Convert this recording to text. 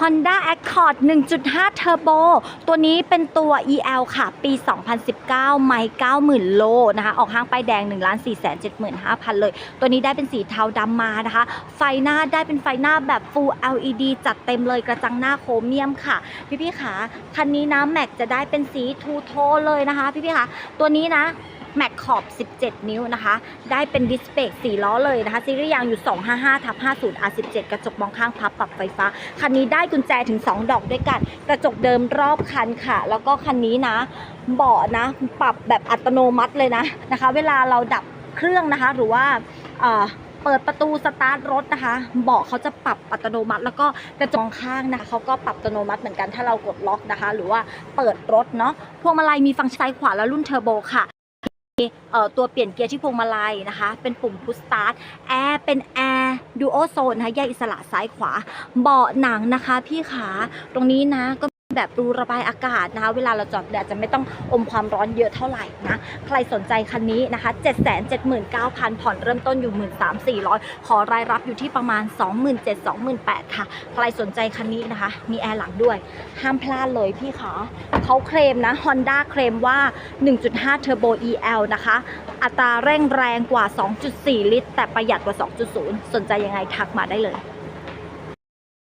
Honda Accord 1.5 Turbo ตัวนี้เป็นตัว EL ค่ะ ปี 2019 ไม่90,000 โลนะคะ ออกห้างป้ายแดง 1 4 7 5 0 0 0 เลย ตัวนี้ได้เป็นสีเทาดำมานะคะ ไฟหน้าได้เป็นไฟหน้าแบบ Full LED จัดเต็มเลยกระจังหน้าโครเมียมค่ะ พี่ๆคะคันนี้นะแม็กจะได้เป็นสีทูโทเลยนะคะ พี่ๆคะตัวนี้นะ แม็กขอบ 17 นิ้วนะคะ ได้เป็นดิสเบรก4ล้อเลยนะคะ ซีรีส์ยางอยู่ 255ทับ50 R17 กระจกมองข้างพับปรับไฟฟ้า คันนี้ได้กุญแจถึง 2 ดอกด้วยกัน กระจกเดิมรอบคันค่ะ แล้วก็คันนี้นะ เบาะนะ ปรับแบบอัตโนมัติเลยนะนะคะ เวลาเราดับเครื่องนะคะ หรือว่าเปิดประตูสตาร์ทรถนะคะเบาะเขาจะปรับอัตโนมัติ แล้วก็กระจกข้างนะคะเขาก็ปรับอัตโนมัติเหมือนกันถ้าเรากดล็อกนะคะ หรือว่าเปิดรถเนาะพวงมาลัยมีฟังก์ชันซ้ายขวาและรุ่นเทอร์โบค่ะ ตัวเปลี่ยนเกียร์ที่พวงมาลัยนะคะ เป็นปุ่มพุชสตาร์ทแอร์เป็นแอร์ดูโอโซนนะคะแยกอิสระซ้ายขวา เบาะหนังนะคะพี่ขา ตรงนี้นะก็ แบบรูระบายอากาศนะคะ เวลาเราจอดแดดจะไม่ต้องอมความร้อนเยอะเท่าไหร่นะ ใครสนใจคันนี้นะคะ 779,000 ผ่อนเริ่มต้นอยู่ 13,400 ขอรายรับอยู่ที่ประมาณ 27,000-28,000 ค่ะ ใครสนใจคันนี้นะคะ มีแอร์หลังด้วย ห้ามพลาดเลยพี่ขาเขาเคลมนะ Honda เคลมว่า 1.5 Turbo EL นะคะ อัตราเร่งแรงกว่า 2.4 ลิตร แต่ประหยัดกว่า 2.0 สนใจยังไงทักมาได้เลย